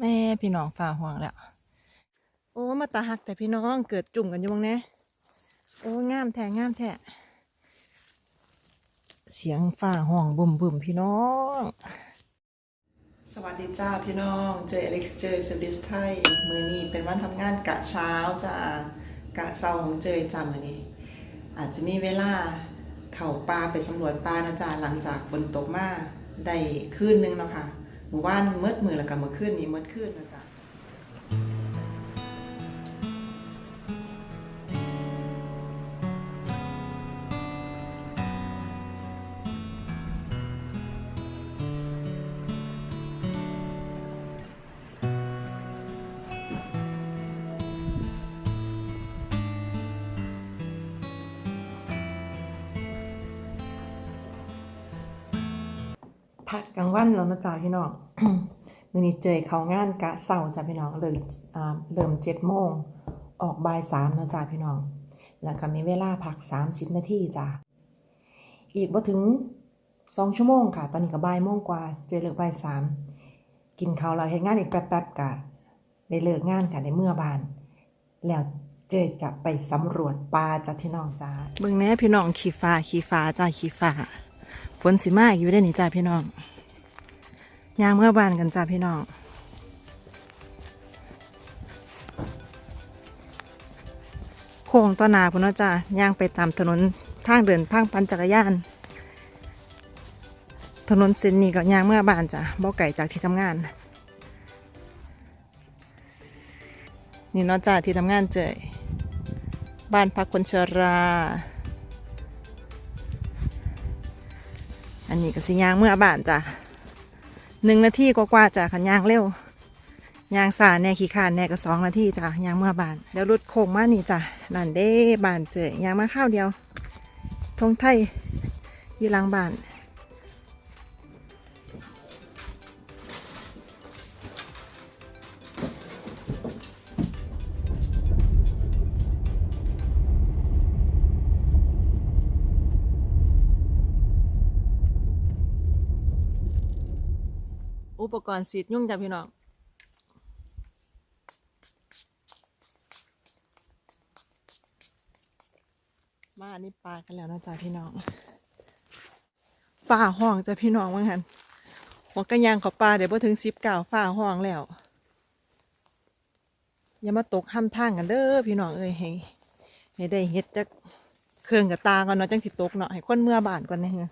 แม่พี่น้องฝ่าห่วงแล้ว โอ้ มาตาหักแต่พี่น้องเกิดจุ่มกันอยู่บ้างแน่โอ้งามแท้งามแท้เสียงฝ่าห่วงบุ่มบุ่มพี่น้อง สวัสดีจ้าพี่น้อง เจออเล็กซ์เจอสลิสไทยมือนี้เป็นวันทำงานกะเช้าจ้ากะเช้าของเจยจ้ามือนี้ อาจจะมีเวลาเข่าป่าไปสำรวจป่านะจ๊ะหลังจากฝนตกมาได้คืนนึงเนาะค่ะ หมู่บ้านเมื่อมือแล้วก็เมื่อคืนนี้เมื่อคืนนะจ๊ะ พักกลางวันแล้วนะจ๊ะพี่น้องมื้อนี้เจอเขางานกะเศร้าจ้ะพี่น้องเลยอ่าเริ่มเจ็ดโมงออกบ่ายสามนะจ๊ะพี่น้อง แล้วก็มีเวลาพักสามสิบนาทีจ้ะอีกบ่ถึงสองชั่วโมงค่ะ ตอนนี้ก็บ่ายโมงกว่า เจอเลิกบ่ายสามกินข้าวเราเฮ็ดงานอีกแป๊บๆกะได้เลิกงานกันในเมื่อบาน แล้วเจอจะไปสำรวจป่าจ้ะพี่น้องจ้าเบิ่งแน่พี่น้องขี่ฟ้าขี่ฟ้าจ้าขี่ฟ้า ฝนสิมาอยู่ได้นี่จ้าพี่น้องยางเมื่อบานกันจ้าพี่น้องโค้งต้นนาพุ่นเนาะจ้าย่างไปตามถนนทางเดินทางปันจักรยาน ถนนเส้นนี้ก็ย่างเมื่อบานจ้ะบ่ไก่จากที่ทำงาน นี่เนาะจ้าที่ทำงานเจยบ้านพักคนชรา อันนี้ก็สิยางเมื่อบานจ้ะหนึ่งนาทีกว่าๆจ้ะขันยางเร็วยางสาแน่ขี้ขานแน่ก็สองนาทีจ้ะยางเมื่อบาน แล้วรถโค้งมานี่จ้ะนั่นเด้บานเจอยางมาข้าวเดียวทงไทยอยู่หลังบาน อุปกรณ์สีดยุ่งจ้ะพี่น้องมาอันนี้ปลากันแล้วนะจ๊ะพี่น้องฝ่าห้องจ้ะพี่น้องว่างั้นหัวกระยางขาปลาเดี๋ยวพอถึงสิบเก่าฝ่าห้องแล้วอย่ามาตกห้ามทางกันเด้อพี่น้องเอ้ยให้ให้ได้เฮ็ดจักเครื่องกับตาก่อนเนาะจังสิตกเนาะให้คนเมื่อบานก่อนนะฮะ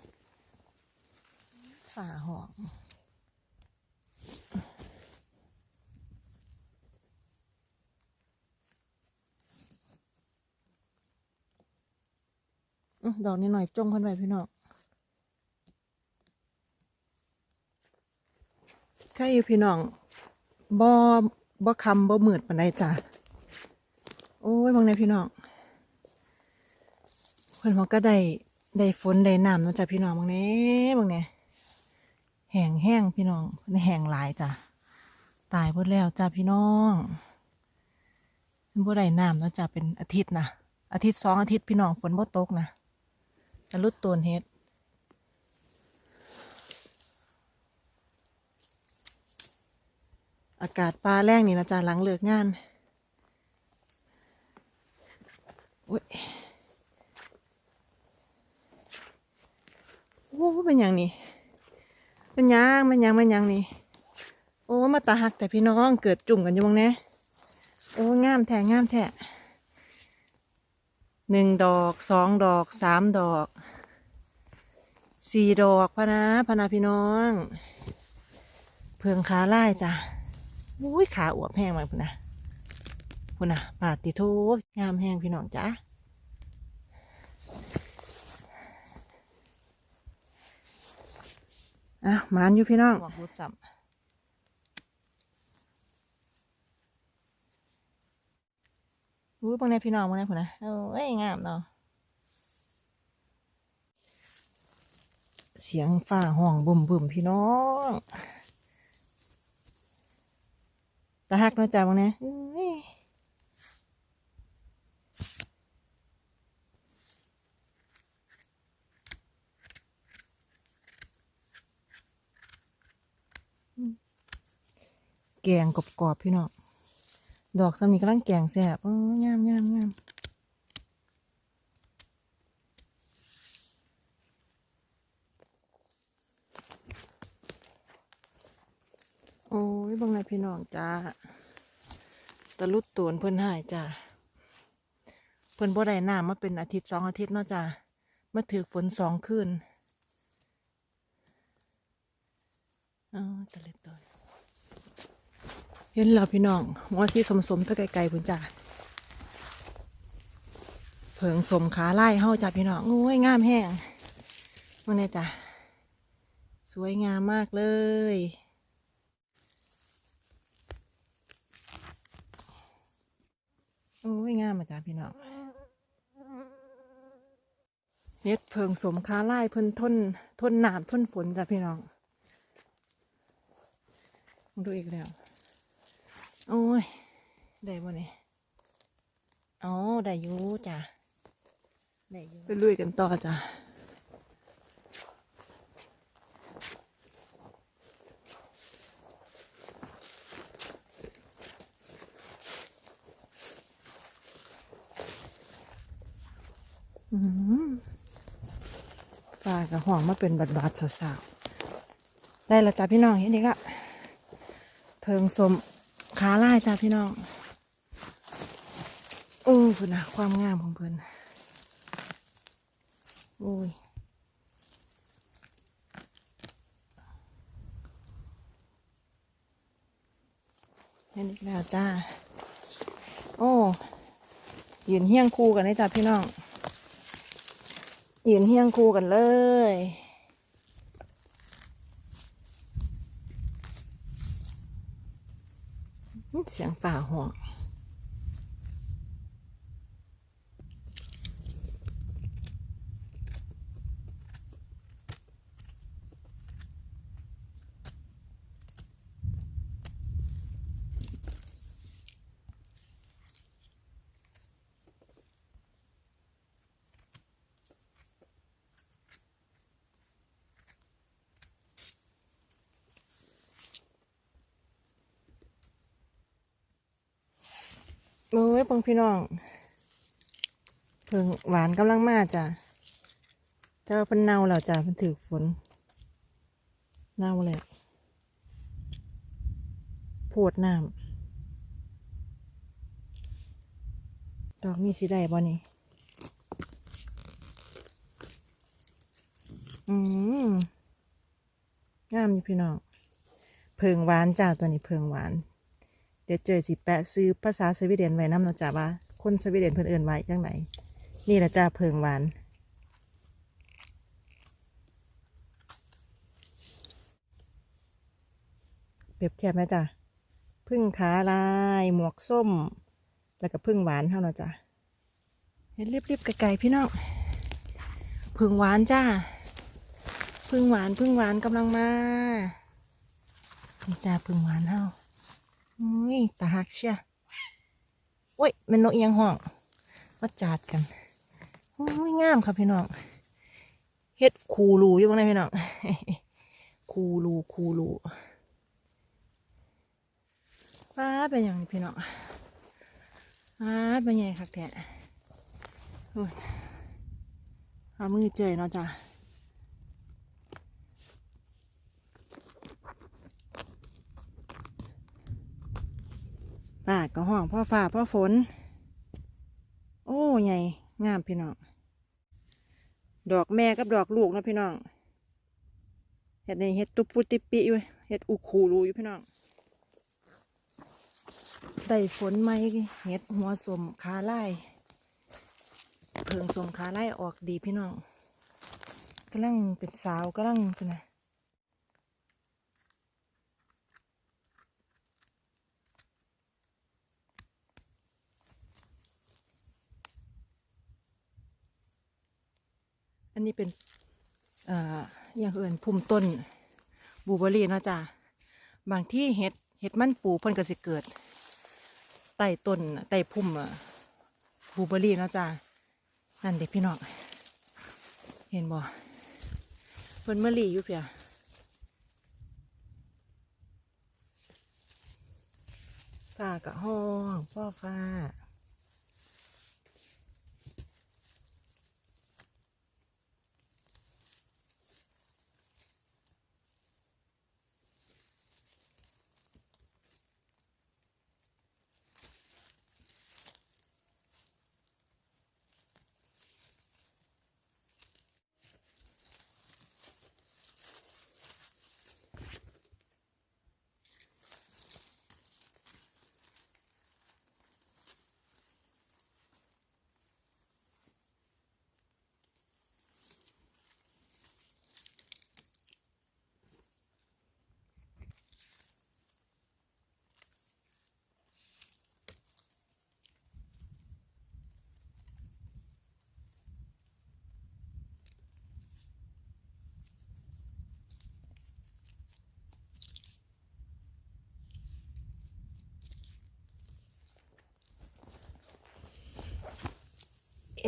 ฝ่าห้อง ดอกนี้หน่อยจงขึ้นไปพี่น้องใครอยู่พี่น้องบ่บ่คำบ่มืดปานใดจ้ะโอ้ยบางในพี่น้องเพิ่นว่าก็ได้ได้ฝนได้น้ำนะจ้ะพี่น้องบางเนี้บางเนี้แห้งแห้งพี่น้องเพิ่นแห้งหลายจ้ะตายหมดแล้วจ้ะพี่น้องเพิ่นบ่ได้น้ำนะจ้ะเป็นอาทิตย์นะอาทิตย์สองอาทิตย์พี่น้องฝนบ่ตกนะ ทะลุตูนเฮ็ดอากาศปลาแรงนี่นะจ๊ะหลังเลิกงานอุ้ยโอ้เป็นอย่างนี้เป็นยางเป็นยางเป็นยางนี่โอ้มาตาหักแต่พี่น้องเกิดจุ่มกันอยู่บ้างแน่โอ้งามแท้งามแท้ หนึ่งดอกสองดอกสามดอกสี่ดอกพะนะพะนะพี่น้อง เพิงขาไล่จ้ะอุ้ยขาอวบแห้งมาพุ่นนะพุ่นนะปาติโทงามแห้งพี่น้องจ้ะอะมานอยู่พี่น้องบอกรุดสัม อุ้ยบางในพี่น้องบางในพุ่นะโอ้ยงามเนาะเสียงฝ่าห้องบุ่มบุ่มพี่น้องตาหักนาะจ้าบางนี้ยแกงกรอบๆพี่น้อง ดอกสำนีกำลังแกงแซ่บโอ้ยงามงามงามโอ้ยบางไงพี่น้องจ้าตะลุดตูนเพิ่นหายจ้าเพิ่นบ่ได้น้ำมาเป็นอาทิตย์สองอาทิตย์เนาะจ้ามาถือฝนสองคืนอ๋อตะล็ดตัว เห็นแล้วพี่น้องหัวสีสมสมตะไกลๆพุ่นจ้าเผิงสมขาไล่เฮาจ้าพี่น้องโอ้ยงามแห้งมันนี่จ้ะสวยงามมากเลยโอ้ยงามมาจ้าพี่น้องเน็ดเพิงสมขาไล่เพิ่นทนทนหนามทนฝนจ้ะพี่น้อง ดูอีกแล้ว ได้บ่เนี่ยอ๋อได้อยู่จ้ะได้อยู่ไปลุยกันต่อจ้ะอืมฟ้ากับห่วงมาเป็นบัดบาดๆสาวๆ ได้และจ้ะพี่น้องเห็นอีกละเพิงสมขาลายจ้าพี่น้อง โอ้คุณนะความงามของเพิ่นโอ้ยเห็นอีกแล้วจ้า โอ้ยืนเฮี้ยงคู่กันได้จ้าพี่น้องยืนเฮี้ยงคู่กันเลยเสียงฝ่าห่วง โอ้ยพงพี่น้องเพิ่งหวานกำลังมาจ้ะแต่ว่าเพิ่นเน่าแล้วจ้ะเพิ่นถือฝน เน่าแล้วโพดน้ำดอกมีสีได้บ่นี่อืมงามอยู่พี่น้องเพิงหวานจ้าตัวนี้เพิงหวาน เดี๋ยวเจอสิแปะซื้อภาษาสวีเดนไว้น้ำเนาะจ้าว่า คนสวีเดนเพิ่อนเอิ้นไว้จังไหนนี่แหละจ้าเพิงหวานเปรียบเทียบไหมจ้ะพึ่งขาลาย หมวกส้ม แล้วก็พึ่งหวานเท่าเนาะจ้ะเห็นรีบๆไกลๆพี่น้องพึ่งหวานจ้าพึ่งหวานพึ่งหวานกำลังมานี่จ้าพึ่งหวานเท่า อุ้ยตาหักเชียโอ้ยมันนกเอียงห้องมาจัดกันโอ้ยงามครับพี่น้องเฮ็ดคูรูอยู่บ้างนะพี่น้องคูรูคูรูป้าเป็นอย่างนี้พี่น้องป้าเป็นไงครับแกโอ้ยเอามือเจยเนาะจ้ะ ปาดก็ห้องพ่อฝ่าพ่อฝน โอ้ใหญ่งามพี่น้อง ดอกแม่กับดอกลูกนะพี่น้องเห็ดในเห็ดตุบปุติปิอยู่เห็ดอุคูรูอยู่พี่น้องได้ฝนไหมเห็ดหัวสมขาไล่เพิงสมขาไล่ออกดีพี่น้องกำลังเป็นสาวกำลังเป็นไง อันนี้เป็นเอ่ออย่างอื่นพุ่มต้นบูเบอรี่เนาะจ้ะบางที่เห็ดเห็ดมันปูเพิ่นก็สิเกิดใต้ต้นใต้พุ่มบูเบอรี่เนาะจ้านั่นเด็กพี่น้องเห็นบ่เพิ่นเมลี่อยู่เพียฟ้ากะห้องพ่อฟ้า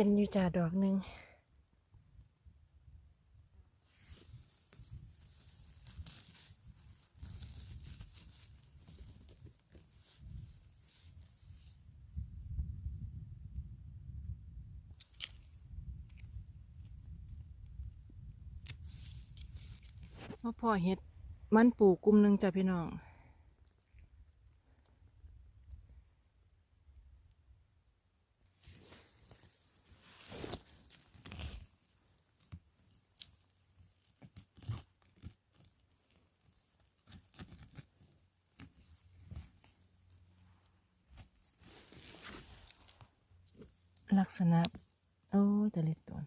เอ็นอยู่จ่าดอกหนึ่งว่าพ่อเฮ็ดมันปลูกกลุ่มหนึ่งจ้ะพี่น้อง ลักษณะ โอ้ยแต่เล็ดตน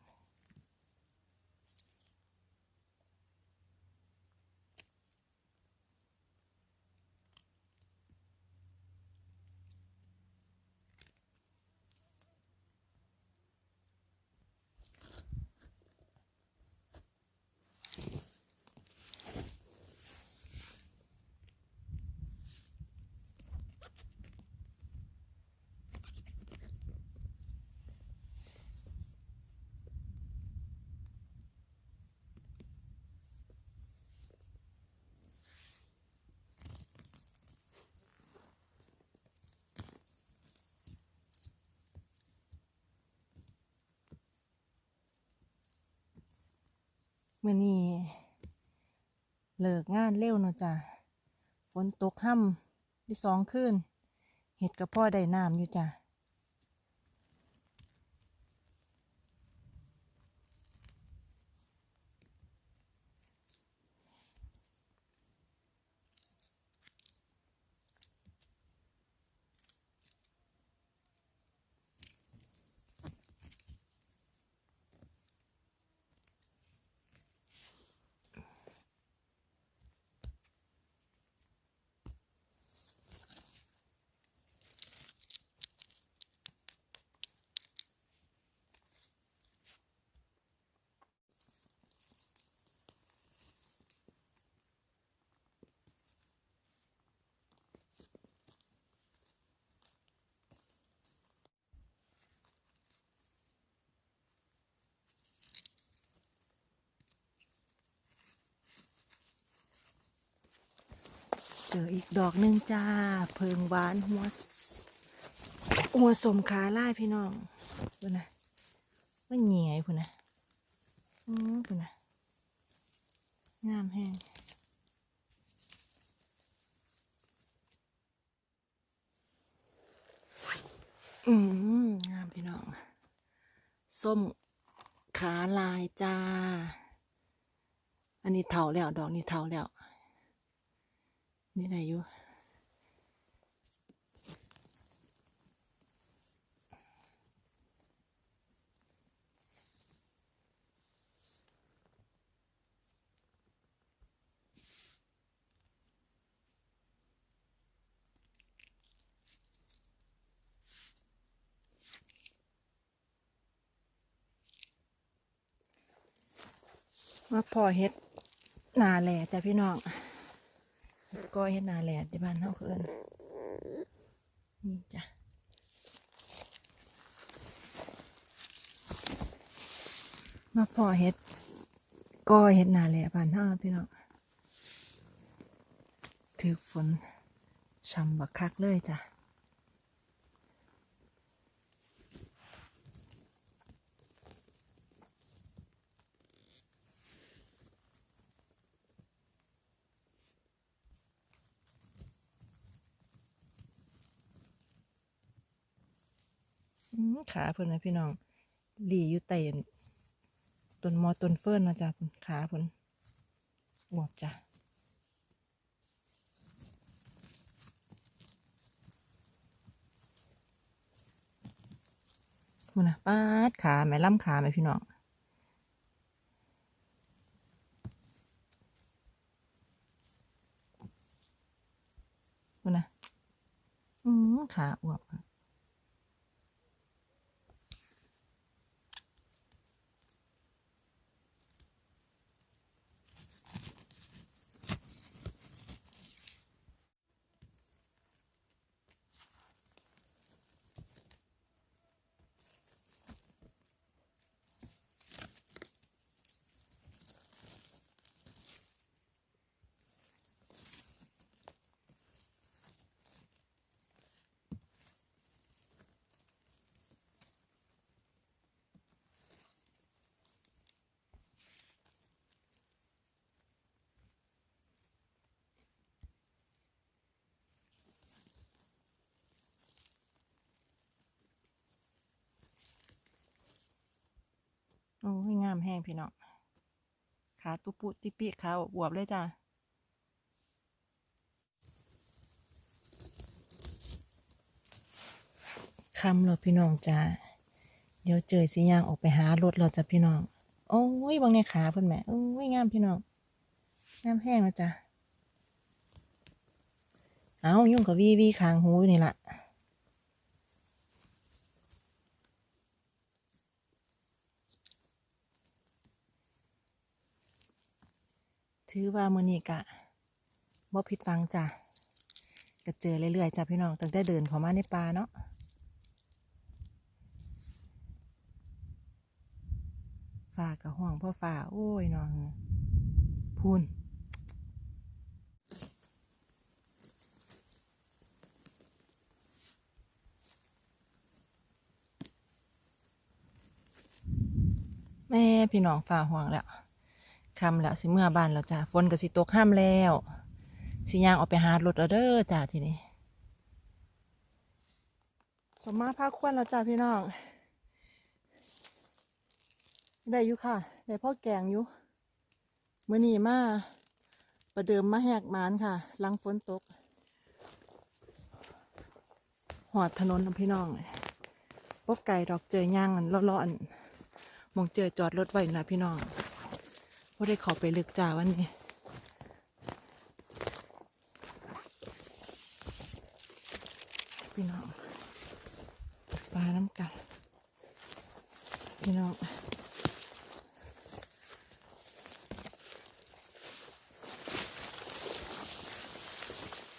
มื่อนี้เลิกงานเร็วเนาะจ้ะฝนตกห่ำที่สองขึ้นเห็ดกับพ่อได้น้ำอยู่จ้ะ เจออีกดอกหนึ่งจ้า เพิงหวานหัวหัวสมขาล่พี่น้องพูนะว่าเหนียพูนนะอือพูนะงามแห้งอืมงามพี่น้อง ส้มขาลายจ้า อันนี้เถาแล้ว ดอกนี้เถาแล้ว นี่ไหนอยู่มาพอเฮ็ดนาแหล่จ้ะพี่น้อง ก็เฮ็ดนาแหล่ที่บ้านเฮาเพิ่นนี่จ้ะมาพอเฮ็ดก้อยเฮ็ดนาแหล่บ้านเฮาพี่น้องถือฝนช่ำบักคักเลยจ้ะ ขาเพิ่นนะพี่น้องหลีอยู่ใต้ต้นมอต้นเฟิร์นนะจ๊ะเพิ่นขาเพิ่นบวบจ้ะคุณนะปาดขาแม่ล่ำขาแม่พี่น้องคุณนะอืมขาอวบอะ โอ้ยงามแห้งพี่น้องขาตุปุติปิขาอวบเลยจ้ะคำเราพี่น้องจ้าเดี๋ยวเจอสิย่างออกไปหารถเราจ้ะพี่น้อง โอ้ยบางในขาเพิ่นแม่โอ้ยงามพี่น้องงามแห้งแล้วจ้ะเอายุ่งกับวีวีคางหูอยู่นี่ละ ถือว่ามือนี้กะบ่ผิดหวังจ้ะก็เจอเรื่อยๆจ้ะพี่น้องตั้งแต่เดินเข้ามาในป่าเนาะฝ่ากะห่วงพ่อฝ่าโอ้ยน้องพูนแม่พี่น้องฝ่าห่วงแล้ว คำแล้วสิเมื่อบ้านแล้วจ้ะฝนก็สิตกห้ามแล้วสิย่างออกไปหารถเอเด้อจ้ะทีนี้สมมาพาควนแล้วจ้ะพี่น้องได้อยู่ค่ะได้พ่อแกงอยู่มื่อนี้มาประเดิมมาแหกมานค่ะหลังฝนตกหอดถนนพี่น้องปกไก่ดอกเจอย่างอันเลาะๆอันมองเจอจอดรถไว้นะพี่น้อง ว่ได้เขอไปลึกจ้าวันนี้พี่น้องปลาน้ำกันพี่น้อง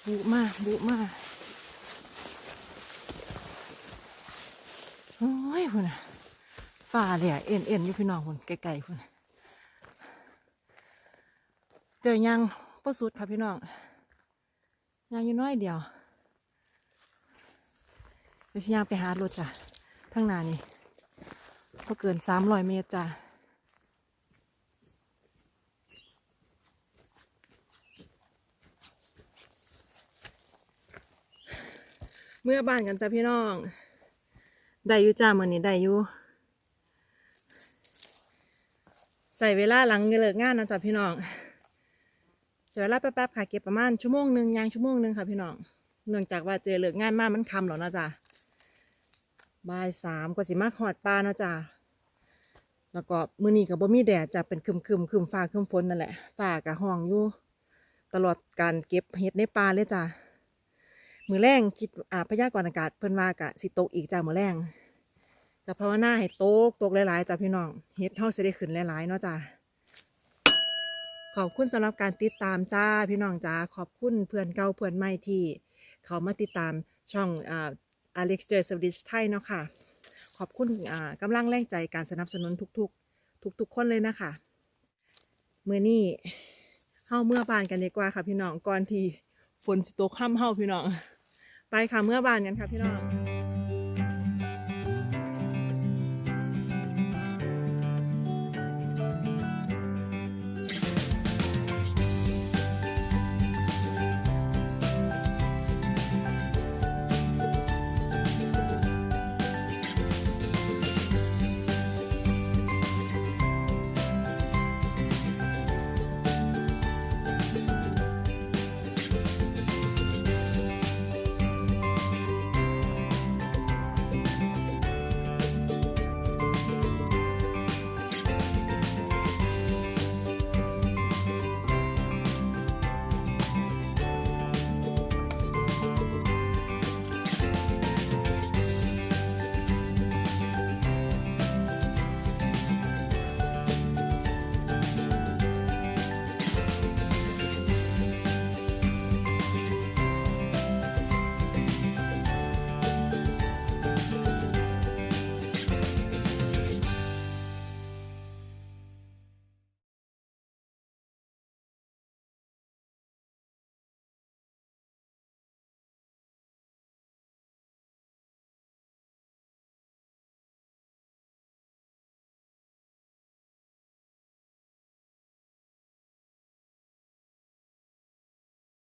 บุมากบุมากโอ้ยคุณน่ะฝ่าเลยอะเอ็นเอ็นอยู่พี่น้องคนไกลๆคน เจอยังประสุดค่ะพี่น้องยังอยู่น้อยเดียวเดี๋ยวฉันย่างไปหารถจ้ะทั้งนานี่พอเกินสามร้อยเมตรจ้ะเมื่อบ้านกันจ้ะพี่น้อง ได้อยู่จ้ามือนี้ได้อยู่ใส่เวลาหลังเลิกงานนะจ๊ะพี่น้อง ใช้เวลาแป๊บๆค่ะเก็บประมาณชั่วโมงหนึ่งยางชั่วโมงหนึ่งค่ะพี่น้องเนื่องจากว่าเจอเลิกงานมากมันคำแล้วนะจ๊ะบ่ายสามก็สิมาหอดปลานะจ๊ะแล้วก็มือนี้ก็บ่มีแดดจะเป็นคึมคึมคึมฟ้าคึมฝนนั่นแหละฟ้ากับห้องอยู่ตลอดการเก็บเห็ดในปลาเลยจ้ะมือแรงคิดอ่าพยากรณ์อากาศเพิ่นว่ากะสิตกอีกจ้ะมือแรงกับภาวนาให้โตกตกหลายๆจ้ะพี่น้องเฮ็ดเฮาสิได้ขึ้นหลายๆเนาะจ้ะ ขอบคุณสำหรับการติดตามจ้าพี่น้องจ้าขอบคุณเพื่อนเก่าเพื่อนใหม่ที่เขามาติดตามช่องอ่า Alex J Service ไทยเนาะค่ะ ขอบคุณอ่ากำลังแรงใจการสนับสนุนทุกๆ ทุกๆคนเลยนะคะเมื้อนี้เฮาเมื่อบานกันดีกว่าค่ะพี่น้องก่อนที่ฝนสิตกค่ำเฮาพี่น้อง ไปค่ะเมื่อบานกันค่ะพี่น้อง